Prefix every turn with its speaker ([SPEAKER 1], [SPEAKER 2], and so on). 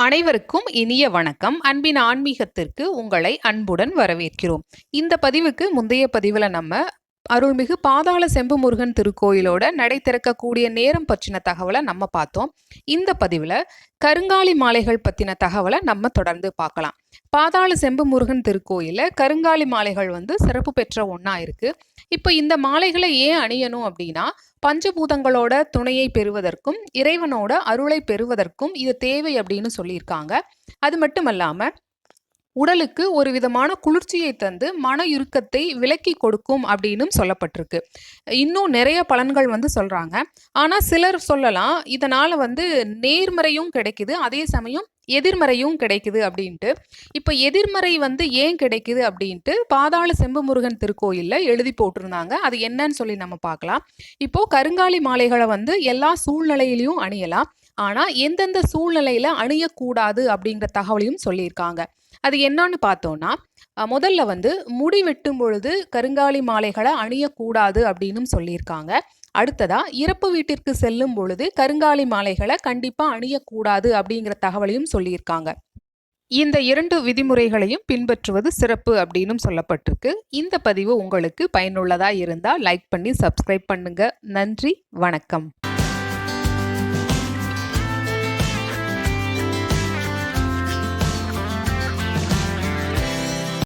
[SPEAKER 1] அனைவருக்கும் இனிய வணக்கம். அன்பின் ஆன்மீகத்திற்கு உங்களை அன்புடன் வரவேற்கிறோம். இந்த பதிவுக்கு முந்தைய பதிவில் நம்ம அருள்மிகு பாதாள செம்பு முருகன் திருக்கோயிலோட நடை திறக்கக்கூடிய நேரம் பற்றின தகவலை நம்ம பார்த்தோம். இந்த பதிவில் கருங்காலி மாலைகள் பற்றின தகவலை நம்ம தொடர்ந்து பார்க்கலாம். பாதாள செம்பு முருகன் திருக்கோயிலில் கருங்காலி மாலைகள் வந்து சிறப்பு பெற்ற ஒன்றா இருக்குது இப்போ இந்த மாலைகளை ஏன் அணியணும் அப்படின்னா பஞ்சபூதங்களோட துணையை பெறுவதற்கும் இறைவனோட அருளை பெறுவதற்கும் இது தேவை அப்படின்னு சொல்லியிருக்காங்க. அது மட்டும் இல்லாமல் உடலுக்கு ஒரு விதமான குளிர்ச்சியை தந்து மன இறுக்கத்தை விலக்கி கொடுக்கும் அப்படின்னும் சொல்லப்பட்டிருக்கு. இன்னும் நிறைய பலன்கள் வந்து சொல்றாங்க. ஆனா சிலர் சொல்லலாம் இதனால வந்து நேர்மறையும் கிடைக்குது அதே சமயம் எதிர்மறையும் கிடைக்குது அப்படின்ட்டு. இப்போ எதிர்மறை வந்து ஏன் கிடைக்குது அப்படின்ட்டு பாதாள செம்பு முருகன் திருக்கோயிலில் எழுதி போட்டிருந்தாங்க. அது என்னன்னு சொல்லி நம்ம பார்க்கலாம். இப்போ கருங்காலி மாலைகளை வந்து எல்லா சூழ்நிலையிலையும் அணியலாம். ஆனால் எந்தெந்த சூழ்நிலையில் அணியக்கூடாது அப்படிங்கிற தகவலையும் சொல்லியிருக்காங்க. அது என்னன்னு பார்த்தோம்னா முதல்ல வந்து முடி வெட்டும் பொழுது கருங்காலி மாலைகளை அணியக்கூடாது அப்படின்னு சொல்லியிருக்காங்க. அடுத்ததா இறப்பு வீட்டிற்கு செல்லும் பொழுது கருங்காலி மாலைகளை கண்டிப்பா அணியக்கூடாது அப்படிங்கிற தகவலையும் சொல்லியிருக்காங்க. இந்த இரண்டு விதிமுறைகளையும் பின்பற்றுவது சிறப்பு அப்படின்னு சொல்லப்பட்டிருக்கு. இந்த பதிவு உங்களுக்கு பயனுள்ளதாக இருந்தால் லைக் பண்ணி சப்ஸ்கிரைப் பண்ணுங்க. நன்றி வணக்கம்.